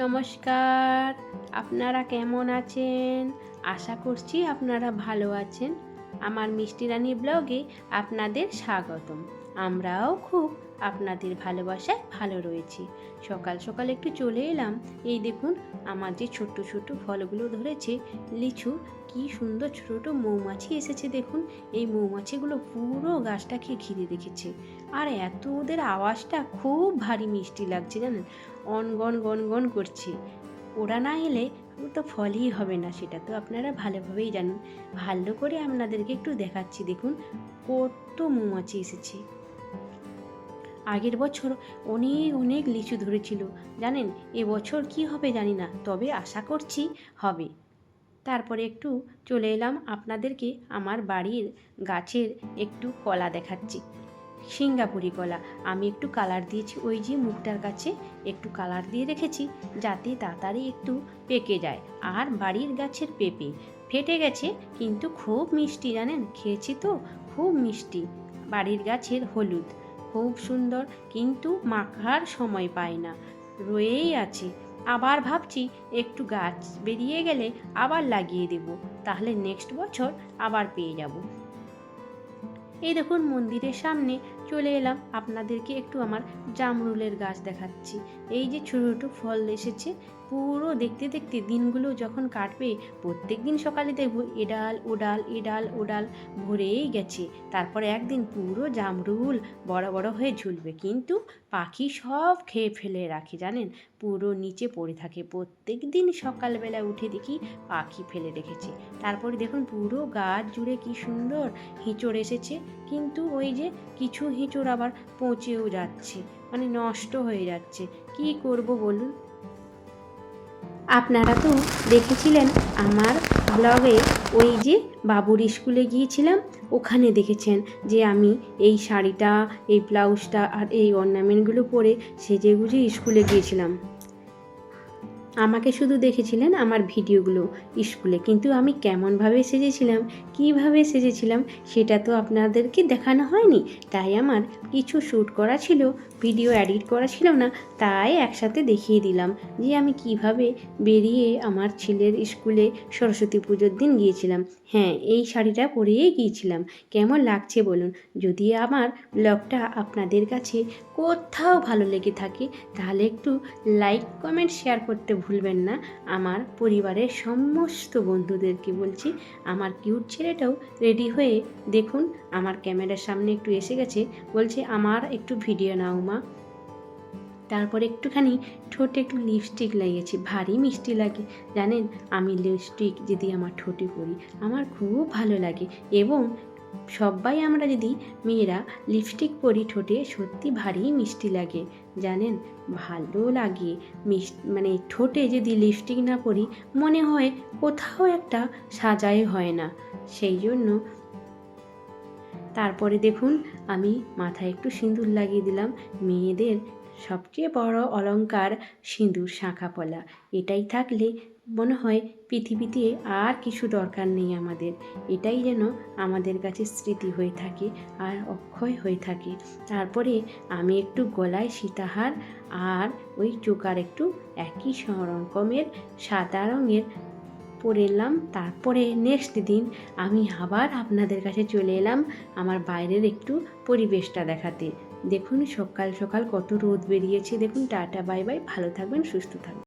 নমস্কার। আপনারা কেমন আছেন? আশা করছি আপনারা ভালো আছেন। আমার মিষ্টি রানী ব্লগে আপনাদের স্বাগতম। আমরাও খুব আপনাদের ভালোবাসায় ভালো রয়েছি। সকাল সকাল একটু চলে এলাম। এই দেখুন, আমার যে ছোট্ট ছোট্ট ফলগুলো ধরেছে, লিচু কি সুন্দর ছোটো ছোটো মৌমাছি এসেছে দেখুন। এই মৌমাছিগুলো পুরো গাছটাকে ঘিরে রেখেছে। আর এত ওদের আওয়াজটা খুব ভারী মিষ্টি লাগছে জানেন? অন, গন গন গন করছে। ওরা না এলে তো ফলই হবে না, সেটা তো আপনারা ভালোভাবেই জানেন। ভালো করে আপনাদেরকে একটু দেখাচ্ছি দেখুন, কত মৌমাছি এসেছে। আগের বছর অনেক অনেক লিচু ধরেছিল। জানেন? এবছর কি হবে জানি না, তবে আশা করছি হবে। তারপরে একটু চলে এলাম আপনাদেরকে আমার বাড়ির গাছের একটু কলা দেখাচ্ছি। সিঙ্গাপুরি কলা। আমি একটু কালার দিয়েছি, ওই যে মুখটার কাছে একটু কালার দিয়ে রেখেছি, যাতে তাড়াতাড়ি একটু পেকে যায়। আর বাড়ির গাছের পেঁপে ফেটে গেছে, কিন্তু খুব মিষ্টি, জানেন? খেয়েছি তো, খুব মিষ্টি। বাড়ির গাছের হলুদ, খুব সুন্দর, কিন্তু মাখার সময় পায় না। রয়েই আছে। আবার ভাবছি একটু গাছ বেরিয়ে গেলে আবার লাগিয়ে দেব, তাহলে নেক্সট বছর আবার পেয়ে যাব। এই দেখুন মন্দিরের সামনে চলে এলাম। আপনাদেরকে একটু আমার জামরুলের গাছ দেখাচ্ছি। এই যে ছোটো ছোটো ফল এসেছে, পুরো দেখতে দেখতে দিনগুলো যখন কাটবে প্রত্যেক দিন সকালে দেখব এডাল ওডাল এডাল ওডাল ভরেই গেছে। তারপরে একদিন পুরো জামরুল বড় বড় হয়ে ঝুলবে। কিন্তু পাখি সব খেয়ে ফেলে রাখে, জানেন? পুরো নিচে পড়ে থাকে। প্রত্যেক দিন সকালবেলা উঠে দেখি পাখি ফেলে রেখেছে। তারপরে দেখুন পুরো গাছ জুড়ে কি সুন্দর হিঁচড় এসেছে। কিন্তু ওই যে কিছু হিঁচড় আবার পচেও যাচ্ছে মানে নষ্ট হয়ে যাচ্ছে। কি করব বলুন? আপনারা তো দেখেছিলেন আমার ব্লগে ওই যে বাবুর স্কুলে গিয়েছিলাম, ওখানে দেখেছেন যে আমি এই শাড়িটা, এই ব্লাউজটা আর এই অর্নামেন্টগুলো পরে সেজে গুজে স্কুলে গিয়েছিলাম। আমাকে শুধু দেখেছিলেন আমার ভিডিওগুলো স্কুলে, কিন্তু আমি কেমনভাবে সেজেছিলাম, কীভাবে সেজেছিলাম সেটা তো আপনাদেরকে দেখানো হয়নি। তাই আমার কিছু শ্যুট করা ছিল, ভিডিও এডিট করা ছিল না, তাই একসাথে দেখিয়ে দিলাম যে আমি কীভাবে বেরিয়ে আমার ছেলের স্কুলে সরস্বতী পুজোর দিন গিয়েছিলাম। হ্যাঁ এই শাড়িটা পরেই গিয়েছিলাম। কেমন লাগছে বলুন? যদি আমার ব্লগটা আপনাদের কাছে কোথাও ভালো লেগে থাকে, তাহলে একটু লাইক, কমেন্ট, শেয়ার করতে ভুলবেন না। আমার পরিবারের সমস্ত বন্ধুদেরকে বলছি, আমার কিউট ছেলেটাও রেডি হয়ে দেখুন, আমার ক্যামেরার সামনে একটু এসে গেছে, বলছে, আমার একটু ভিডিও নাও মা। তারপর একটুখানি ঠোঁটে একটু লিপস্টিক লাগিয়েছি, ভারী মিষ্টি লাগে, জানেন? আমি লিপস্টিক যদি আমার ঠোঁটে পরি, আমার খুব ভালো লাগে। এবং সবাই আমরা যদি মেয়েরা লিপস্টিক পরি ঠোঁটে সত্যি ভারী মিষ্টি লাগে, জানেন? ভালো লাগে। মিষ্টি মানে ঠোঁটে যদি লিপস্টিক না পরি, মনে হয় কোথাও একটা সাজাই হয় না। সেই জন্য তারপরে দেখুন, আমি মাথায় একটু সিঁদুর লাগিয়ে দিলাম। মেয়েদের সবচেয়ে বড় অলঙ্কার সিঁদুর, শাঁখা পলা। এটাই থাকলে মনে হয় পৃথিবীতে আর কিছু দরকার নেই আমাদের। এটাই যেন আমাদের কাছে স্মৃতি হয়ে থাকে আর অক্ষয় হয়ে থাকে। তারপরে আমি একটু গলায় সীতাহার আর ওই চোকার একটু একই রকমের সাদা রঙের পরে এলাম তারপরে নেক্সট দিন আমি আবার আপনাদের কাছে চলে এলাম আমার বাইরের একটু পরিবেশটা দেখাতে। দেখুন সকাল সকাল কত রোদ বেরিয়েছে। দেখুন টাটা বাই বাই ভালো থাকবেন সুস্থ থাকবেন।